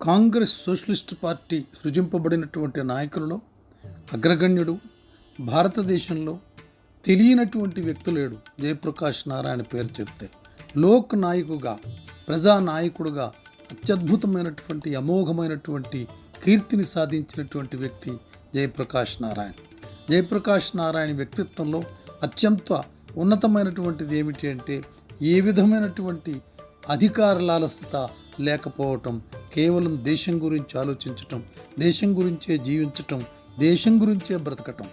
Congress socialist party సృజింపబడినటువంటి నాయకులలో అగ్రగణ్యుడు భారతదేశంలో తెలియనటువంటి వ్యక్తి లేడు జయప్రకాష్ నారాయణ పేరు చెప్తే లోక్ నాయకుగా ప్రజా నాయకుడుగా అత్యద్భుతమైనటువంటి అమోఘమైనటువంటి కీర్తిని సాధించినటువంటి వ్యక్తి జయప్రకాష్ నారాయణ. జయప్రకాష్ నారాయణ వ్యక్తిత్వంలో అత్యంత ఉన్నతమైనటువంటిది ఏమిటి అంటే ఏ విధమైనటువంటి అధికార లాలసత లేకపోవటం కేవలం దేశం గురించి ఆలోచించటం దేశం గురించే జీవించటం దేశం గురించే బ్రతకటం.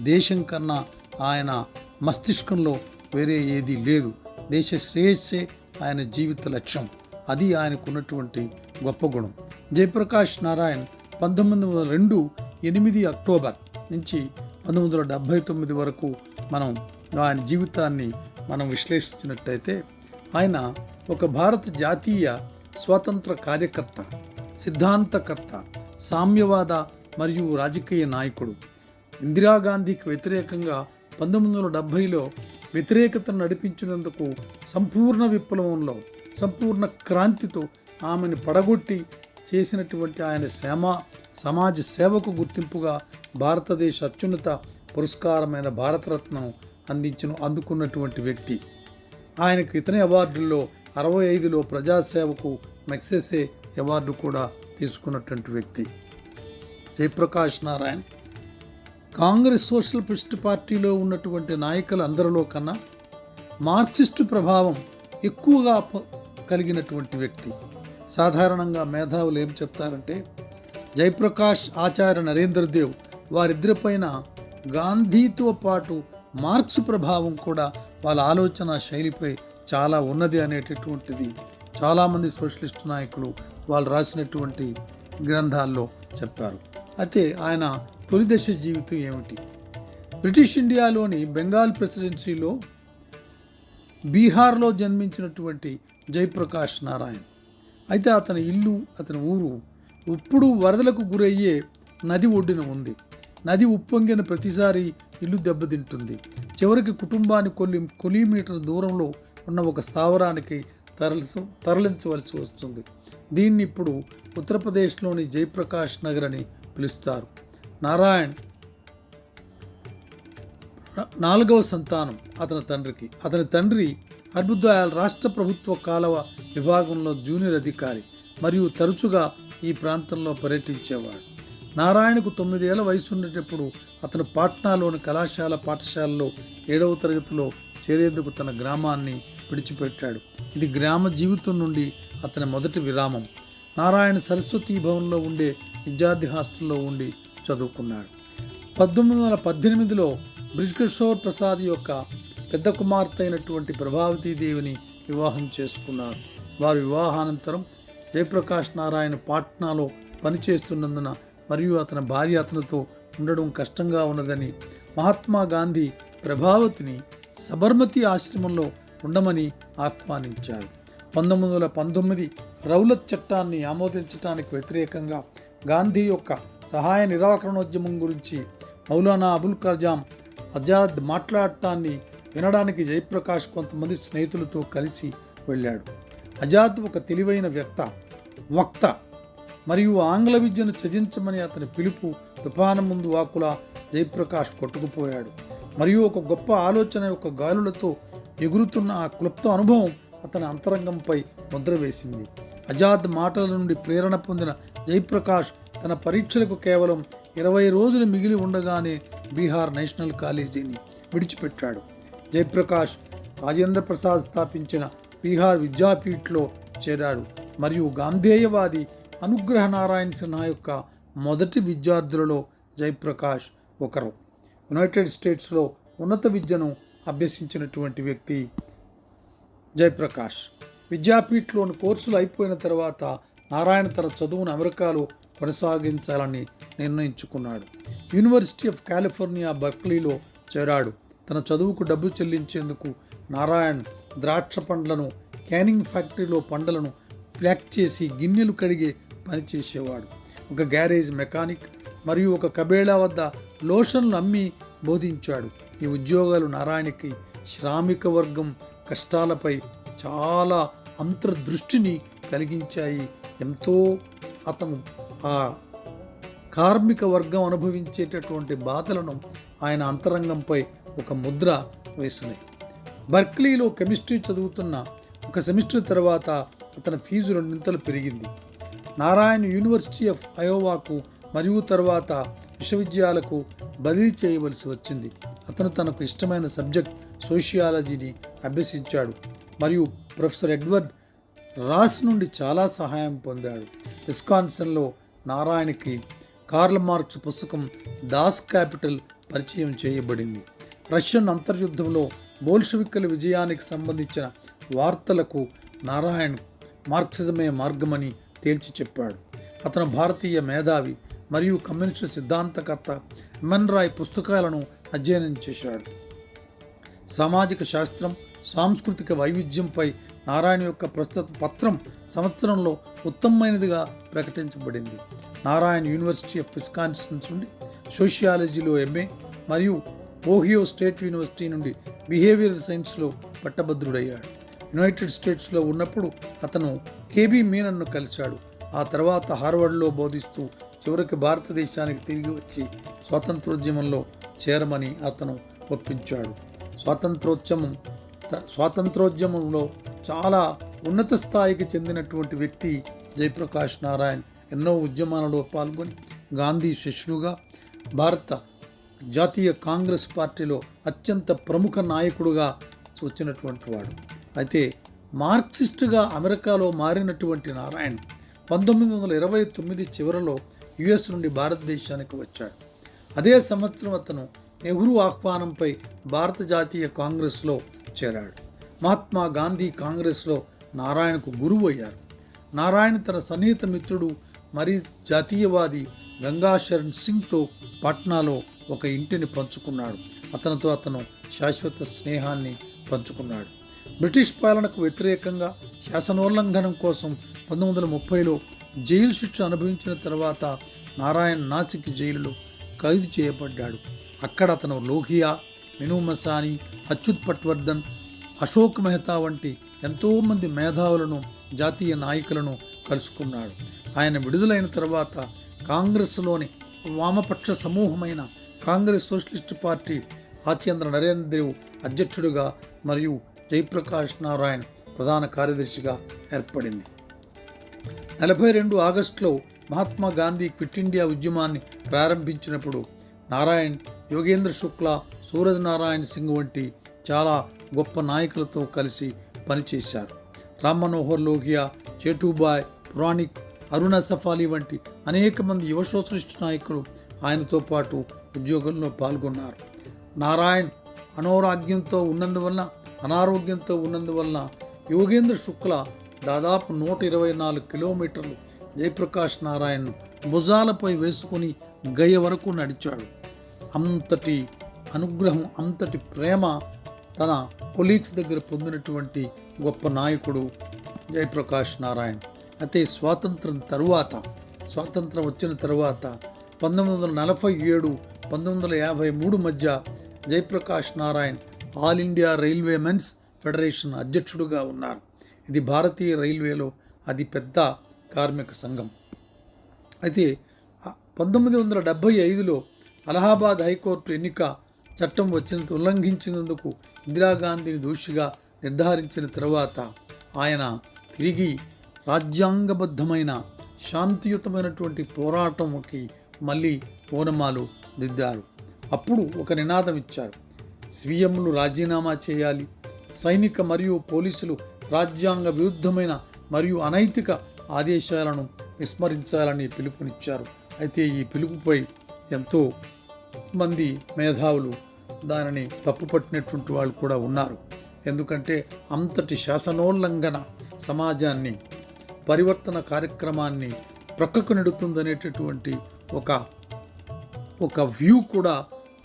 దేశం కన్నా ఆయన మస్తిష్కంలో వేరే ఏది లేదు. దేశ శ్రేయస్సే ఆయన జీవిత లక్ష్యం. అది ఆయనకున్నటువంటి గొప్ప గుణం. జయప్రకాష్ నారాయణ్ పంతొమ్మిది వందల రెండు ఎనిమిది అక్టోబర్ నుంచి పంతొమ్మిది వందల డెబ్భై తొమ్మిది వరకు మనం ఆయన జీవితాన్ని మనం విశ్లేషించినట్టయితే ఆయన ఒక భారత జాతీయ స్వాతంత్ర కార్యకర్త సిద్ధాంతకర్త సామ్యవాద మరియు రాజకీయ నాయకుడు. ఇందిరాగాంధీకి వ్యతిరేకంగా పంతొమ్మిది వందల డెబ్భైలో వ్యతిరేకతను నడిపించినందుకు సంపూర్ణ విప్లవంలో సంపూర్ణ క్రాంతితో ఆమెను పడగొట్టి చేసినటువంటి ఆయన సేమ సమాజ సేవకు గుర్తింపుగా భారతదేశ అత్యున్నత పురస్కారమైన భారతరత్నం అందించిన అందుకున్నటువంటి వ్యక్తి. ఆయనకు ఇతని అవార్డుల్లో అరవై ఐదులో ప్రజాసేవకు మెక్సెసే అవార్డు కూడా తీసుకున్నటువంటి వ్యక్తి. జయప్రకాష్ నారాయణ్. కాంగ్రెస్ సోషలిస్ట్ పార్టీలో ఉన్నటువంటి నాయకులు అందరిలో కన్నా మార్క్సిస్టు ప్రభావం ఎక్కువగా కలిగినటువంటి వ్యక్తి. సాధారణంగా మేధావులు ఏం చెప్తారంటే జయప్రకాష్ ఆచార్య నరేంద్ర దేవ్ వారిద్దరిపైన గాంధీతో పాటు మార్క్స్ ప్రభావం కూడా వాళ్ళ ఆలోచన శైలిపై చాలా ఉన్నది అనేటటువంటిది చాలామంది సోషలిస్ట్ నాయకులు వాళ్ళు రాసినటువంటి గ్రంథాల్లో చెప్పారు. అయితే ఆయన తొలి దశ జీవితం ఏమిటి? బ్రిటిష్ ఇండియాలోని బెంగాల్ ప్రెసిడెన్సీలో బీహార్లో జన్మించినటువంటి జయప్రకాష్ నారాయణ్. అయితే అతని ఇల్లు అతని ఊరు ఇప్పుడు వరదలకు గురయ్యే నది ఒడ్డున ఉంది. నది ఉప్పొంగిన ప్రతిసారి ఇల్లు దెబ్బతింటుంది. చివరికి కుటుంబాన్ని కొలి కొలిమీటర్ దూరంలో ఉన్న ఒక స్థావరానికి తరలి తరలించవలసి వస్తుంది. దీన్ని ఇప్పుడు ఉత్తరప్రదేశ్లోని జయప్రకాష్ నగర్ అని పిలుస్తారు. నారాయణ్ నాలుగవ సంతానం అతని తండ్రికి. అతని తండ్రి హర్బుద్దయాల్ రాష్ట్ర ప్రభుత్వ కాలవ విభాగంలో జూనియర్ అధికారి మరియు తరచుగా ఈ ప్రాంతంలో పర్యటించేవాడు. నారాయణకు తొమ్మిదేళ్ళ వయసు ఉండేటప్పుడు అతను పాట్నాలోని కళాశాల పాఠశాలలో ఏడవ తరగతిలో చేరేందుకు తన గ్రామాన్ని విడిచిపెట్టాడు. ఇది గ్రామ జీవితం నుండి అతని మొదటి విరామం. నారాయణ సరస్వతి భవన్లో ఉండే విద్యార్థి హాస్టల్లో ఉండి చదువుకున్నాడు. పద్దెనిమిది వందల పద్దెనిమిదిలో బ్రిజ్కిషోర్ ప్రసాద్ యొక్క పెద్ద కుమార్తె అయినటువంటి ప్రభావతీదేవిని వివాహం చేసుకున్నారు. వారి వివాహానంతరం జయప్రకాష్ నారాయణ పాట్నాలో పనిచేస్తున్నందున మరియు అతని భార్య అతనితో ఉండడం కష్టంగా ఉన్నదని మహాత్మా గాంధీ ప్రభావతిని సబర్మతి ఆశ్రమంలో ఉండమని ఆహ్వానించారు. పంతొమ్మిది వందల పంతొమ్మిది రౌలత్ చట్టాన్ని ఆమోదించడానికి వ్యతిరేకంగా గాంధీ యొక్క సహాయ నిరాకరణోద్యమం గురించి మౌలానా అబుల్ కజాం ఆజాద్ మాట్లాడటాన్ని వినడానికి జయప్రకాష్ కొంతమంది స్నేహితులతో కలిసి వెళ్ళాడు. ఆజాద్ ఒక తెలివైన వ్యక్త వక్త మరియు ఆంగ్ల విద్యను త్యజించమని అతని పిలుపు తుఫాను ముందు వాకులా జయప్రకాష్ కొట్టుకుపోయాడు. మరియు ఒక గొప్ప ఆలోచన యొక్క గాలులతో ఎగురుతున్న ఆ క్లుప్త అనుభవం అతని అంతరంగంపై ముద్ర వేసింది ఆజాద్ మాటల నుండి ప్రేరణ పొందిన జయప్రకాష్ తన పరీక్షలకు కేవలం ఇరవై రోజులు మిగిలి ఉండగానే బీహార్ నేషనల్ కాలేజీని విడిచిపెట్టాడు. జయప్రకాష్ రాజేంద్ర ప్రసాద్ స్థాపించిన బీహార్ విద్యాపీఠ్లో చేరాడు మరియు గాంధేయవాది అనుగ్రహ నారాయణ సిన్హా యొక్క మొదటి విద్యార్థులలో జయప్రకాష్ ఒకరు. యునైటెడ్ స్టేట్స్లో ఉన్నత విద్యను అభ్యసించినటువంటి వ్యక్తి జయప్రకాష్. విద్యాపీఠ్లోని కోర్సులు అయిపోయిన తర్వాత నారాయణ తన చదువును అమెరికాలో కొనసాగించాలని నిర్ణయించుకున్నాడు. యూనివర్సిటీ ఆఫ్ కాలిఫోర్నియా బర్క్లీలో చేరాడు. తన చదువుకు డబ్బు చెల్లించేందుకు నారాయణ్ ద్రాక్ష పండ్లను క్యానింగ్ ఫ్యాక్టరీలో పండ్లను ప్యాక్ చేసి గిన్నెలు కడిగే పనిచేసేవాడు ఒక గ్యారేజ్ మెకానిక్ మరియు ఒక కబేళా వద్ద లోషన్లు అమ్మి బోధించాడు. ఈ ఉద్యోగాలు నారాయణకి శ్రామిక వర్గం కష్టాలపై చాలా అంతర్దృష్టిని కలిగించాయి. ఎంతో అతను ఆ కార్మిక వర్గం అనుభవించేటటువంటి బాధలను ఆయన అంతరంగంపై ఒక ముద్ర వేసినాయి. బర్క్లీలో కెమిస్ట్రీ చదువుతున్న ఒక సెమిస్టర్ తర్వాత అతని ఫీజు రెండింతలు పెరిగింది. నారాయణ యూనివర్సిటీ ఆఫ్ అయోవాకు మరియు తర్వాత విశ్వవిద్యాలకు బదిలీ చేయవలసి వచ్చింది. అతను తనకు ఇష్టమైన సబ్జెక్ట్ సోషియాలజీని అభ్యసించాడు మరియు ప్రొఫెసర్ ఎడ్వర్డ్ రాస్ నుండి చాలా సహాయం పొందాడు. విస్కాన్సన్లో నారాయణకి కార్ల్ మార్క్స్ పుస్తకం దాస్ క్యాపిటల్ పరిచయం చేయబడింది. రష్యన్ అంతర్యుద్ధంలో బోల్షవిక్కుల విజయానికి సంబంధించిన వార్తలకు నారాయణ్ మార్క్సిజమే మార్గమని తేల్చి చెప్పాడు. అతను భారతీయ మేధావి మరియు కమ్యూనిస్టు సిద్ధాంతకర్త ఎమన్ రాయ్ పుస్తకాలను అధ్యయనం చేశాడు. సామాజిక శాస్త్రం సాంస్కృతిక వైవిధ్యంపై నారాయణ యొక్క ప్రస్తుత పత్రం సంవత్సరంలో ఉత్తమమైనదిగా ప్రకటించబడింది. నారాయణ యూనివర్సిటీ ఆఫ్ విస్కాన్సిన్ నుండి సోషియాలజీలో ఎంఏ మరియు ఓహియో స్టేట్ యూనివర్సిటీ నుండి బిహేవియర్ సైన్స్లో పట్టభద్రుడయ్యాడు. యునైటెడ్ స్టేట్స్లో ఉన్నప్పుడు అతను కేబీ మీనన్ను కలిశాడు. ఆ తర్వాత హార్వర్డ్లో బోధిస్తూ చివరికి భారతదేశానికి తిరిగి వచ్చి స్వాతంత్రోద్యమంలో చేరమని అతను ఒప్పించాడు. స్వాతంత్రోద్యమం త- స్వాతంత్రోద్యమంలో చాలా ఉన్నత స్థాయికి చెందినటువంటి వ్యక్తి జయప్రకాష్ నారాయణ్ ఎన్నో ఉద్యమాలలో పాల్గొని గాంధీ శిష్యుడుగా భారత జాతీయ కాంగ్రెస్ పార్టీలో అత్యంత ప్రముఖ నాయకుడుగా వచ్చినటువంటి వాడు. అయితే మార్క్సిస్టుగా అమెరికాలో మారినటువంటి నారాయణ్ పంతొమ్మిది వందల ఇరవై తొమ్మిది చివరలో యుఎస్ నుండి భారతదేశానికి వచ్చాడు. అదే సంవత్సరం అతను నెహ్రూ ఆహ్వానంపై భారత జాతీయ కాంగ్రెస్లో చేరాడు. మహాత్మా గాంధీ కాంగ్రెస్లో నారాయణకు గురువు అయ్యారు నారాయణ తన సన్నిహిత మిత్రుడు మరి జాతీయవాది గంగాశరణ్ సింగ్తో పాట్నాలో ఒక ఇంటిని పంచుకున్నాడు. అతనితో అతను శాశ్వత స్నేహాన్ని పంచుకున్నాడు. బ్రిటిష్ పాలనకు వ్యతిరేకంగా శాసనోల్లంఘనం కోసం పంతొమ్మిది వందల ముప్పైలో జైలు శిక్ష అనుభవించిన తర్వాత నారాయణ్ నాసిక్ జైలులో ఖైదు చేయబడ్డాడు. అక్కడ అతను లోహియా మిను మసాని అచ్యుత్ పట్వర్ధన్ అశోక్ మెహతా వంటి ఎంతోమంది మేధావులను జాతీయ నాయకులను కలుసుకున్నాడు. ఆయన విడుదలైన తర్వాత కాంగ్రెస్లోని వామపక్ష సమూహమైన కాంగ్రెస్ సోషలిస్ట్ పార్టీ ఆచేంద్ర నరేంద్ర దేవ్ అధ్యక్షుడిగా మరియు జయప్రకాష్ నారాయణ్ ప్రధాన కార్యదర్శిగా ఏర్పడింది. నలభై రెండు ఆగస్టులో మహాత్మా గాంధీ క్విట్ ఇండియా ఉద్యమాన్ని ప్రారంభించినప్పుడు నారాయణ్ యోగేంద్ర శుక్లా సూరజ్ నారాయణ్ సింగ్ వంటి చాలా గొప్ప నాయకులతో కలిసి పనిచేశారు. రామ్ మనోహర్ లోహియా చేటూబాయ్ పురాణిక్ అరుణ సఫాలి వంటి అనేక మంది యువ సోషలిస్ట్ నాయకులు ఆయనతో పాటు ఉద్యోగంలో పాల్గొన్నారు. నారాయణ్ అనారోగ్యంతో ఉన్నందువలన అనారోగ్యంతో ఉన్నందువలన యోగేంద్ర శుక్ల దాదాపు నూట ఇరవై నాలుగు కిలోమీటర్లు జయప్రకాష్ నారాయణ్ భుజాలపై వేసుకుని గయ వరకు నడిచాడు. అంతటి అనుగ్రహం అంతటి ప్రేమ తన కొలీగ్స్ దగ్గర పొందినటువంటి గొప్ప నాయకుడు జయప్రకాష్ నారాయణ్. అయితే స్వాతంత్రం తరువాత స్వాతంత్రం వచ్చిన తరువాత పంతొమ్మిది వందల నలభై ఏడు పంతొమ్మిది వందల యాభై మూడు మధ్య Jayaprakash Narayan all India railway men's federation అధ్యక్షుడుగా ఉన్నారు. ఇది భారతీయ రైల్వేలో అది పెద్ద కార్మిక సంఘం. అయితే పంతొమ్మిది వందల డెబ్భై ఐదులో అలహాబాద్ హైకోర్టు ఎన్నిక చట్టం వచ్చినంత ఉల్లంఘించినందుకు ఇందిరాగాంధీని దోషిగా నిర్ధారించిన తర్వాత ఆయన తిరిగి రాజ్యాంగబద్ధమైన శాంతియుతమైనటువంటి పోరాటంకి మళ్ళీ ఓనమాలు దిద్దారు. అప్పుడు ఒక నినాదం ఇచ్చారు. స్వీయములు రాజీనామా చేయాలి సైనిక మరియు పోలీసులు రాజ్యాంగ విరుద్ధమైన మరియు అనైతిక ఆదేశాలను విస్మరించాలని పిలుపునిచ్చారు. అయితే ఈ పిలుపుపై ఎంతో మంది మేధావులు దానిని తప్పుపట్టినటువంటి వాళ్ళు కూడా ఉన్నారు. ఎందుకంటే అంతటి శాసనోల్లంఘన సమాజాన్ని పరివర్తన కార్యక్రమాన్ని ప్రక్కకు నెడుతుందనేటటువంటి ఒక ఒక వ్యూ కూడా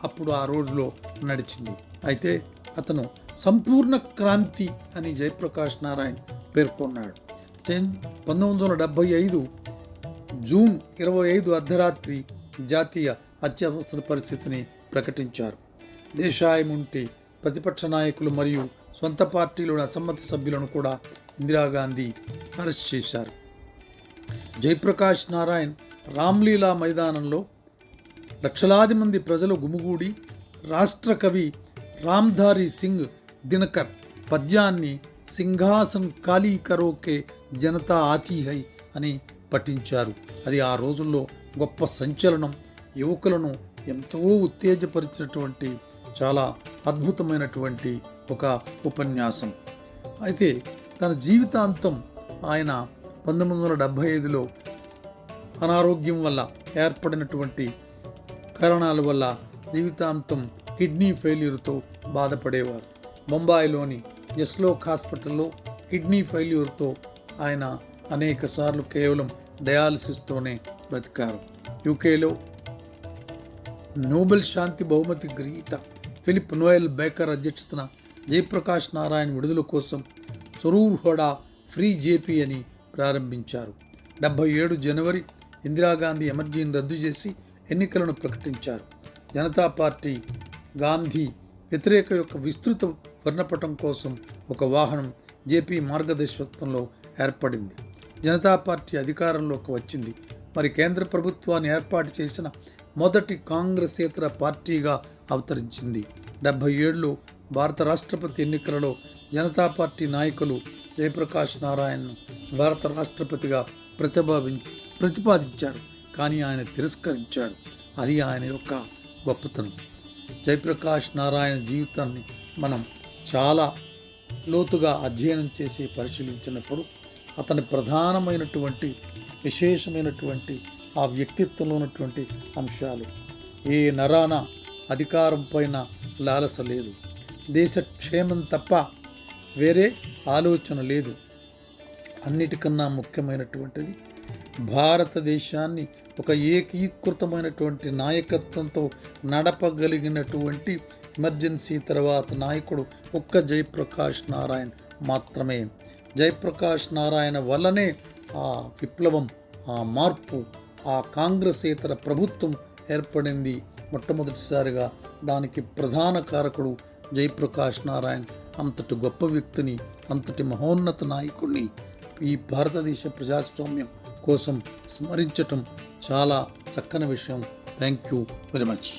అప్పుడు ఆ రోజులో నడిచింది. అయితే అతను సంపూర్ణ క్రాంతి అని జయప్రకాష్ నారాయణ్ పేర్కొన్నాడు. పంతొమ్మిది వందల డెబ్భై ఐదు జూన్ ఇరవై ఐదు అర్ధరాత్రి జాతీయ అత్యవసర పరిస్థితిని ప్రకటించారు. దేశాయం ఉంటే ప్రతిపక్ష నాయకులు మరియు సొంత పార్టీలోని అసమ్మత సభ్యులను కూడా ఇందిరాగాంధీ అరెస్ట్ చేశారు. జయప్రకాష్ నారాయణ్ రామ్లీలా మైదానంలో లక్షలాది మంది ప్రజలు గుమిగూడి రాష్ట్ర కవి రామ్ధారి సింగ్ దినకర్ పద్యాన్ని సింహాసన్ ఖాళీ కరోకే జనతా ఆతిహై అని పఠించారు అది ఆ రోజుల్లో గొప్ప సంచలనం యువకులను ఎంతో ఉత్తేజపరిచినటువంటి చాలా అద్భుతమైనటువంటి ఒక ఉపన్యాసం అయితే తన జీవితాంతం ఆయన పంతొమ్మిది వందల డెబ్భై ఐదులో అనారోగ్యం వల్ల ఏర్పడినటువంటి కారణాల వల్ల జీవితాంతం కిడ్నీ ఫెయిల్యూర్తో బాధపడేవారు ముంబాయిలోని యస్లోక్ హాస్పిటల్లో కిడ్నీ ఫెయిల్యూర్తో ఆయన అనేక సార్లు కేవలం డయాలసిస్తోనే బ్రతికారు. యూకేలో నోబెల్ శాంతి బహుమతి గ్రహీత ఫిలిప్ నోయల్ బేకర్ అధ్యక్షతన జయప్రకాష్ నారాయణ విడుదల కోసం సొరూర్ హోడా ఫ్రీ జేపీ అని ప్రారంభించారు. డెబ్బై ఏడు జనవరి ఇందిరాగాంధీ ఎమర్జీని రద్దు చేసి ఎన్నికలను ప్రకటించారు. జనతా పార్టీ గాంధీ వ్యతిరేక యొక్క విస్తృత వర్ణపటం కోసం ఒక వాహనం జేపీ మార్గదర్శకత్వంలో ఏర్పడింది. జనతా పార్టీ అధికారంలోకి వచ్చింది. మరి కేంద్ర ప్రభుత్వాన్ని ఏర్పాటు చేసిన మొదటి కాంగ్రెసేతర పార్టీగా అవతరించింది. డెబ్బై ఏడులో భారత రాష్ట్రపతి ఎన్నికలలో జనతా పార్టీ నాయకులు జయప్రకాష్ నారాయణను భారత రాష్ట్రపతిగా ప్రతిభావించి ప్రతిపాదించారు. కానీ ఆయన తిరస్కరించాడు అది ఆయన యొక్క గొప్పతనం. జయప్రకాష్ నారాయణ జీవితాన్ని మనం చాలా లోతుగా అధ్యయనం చేసి పరిశీలించినప్పుడు అతని ప్రధానమైనటువంటి విశేషమైనటువంటి ఆ వ్యక్తిత్వంలో ఉన్నటువంటి అంశాలు. ఏ నరాన అధికారం పైన లాలస లేదు. దేశ క్షేమం తప్ప వేరే ఆలోచన లేదు. అన్నిటికన్నా ముఖ్యమైనటువంటిది భారతదేశాన్ని ఒక ఏకీకృతమైనటువంటి నాయకత్వంతో నడపగలిగినటువంటి ఎమర్జెన్సీ తర్వాత నాయకుడు ఒక్క జయప్రకాష్ నారాయణ్ మాత్రమే. జయప్రకాష్ నారాయణ వల్లనే ఆ విప్లవం ఆ మార్పు ఆ కాంగ్రెసేతర ప్రభుత్వం ఏర్పడింది. మొట్టమొదటిసారిగా దానికి ప్రధాన కారకుడు జయప్రకాష్ నారాయణ్ అంతటి గొప్ప వ్యక్తిని అంతటి మహోన్నత నాయకుడిని ఈ భారతదేశ ప్రజాస్వామ్యం కోసం స్మరించటం చాలా చక్కని విషయం. Thank you very much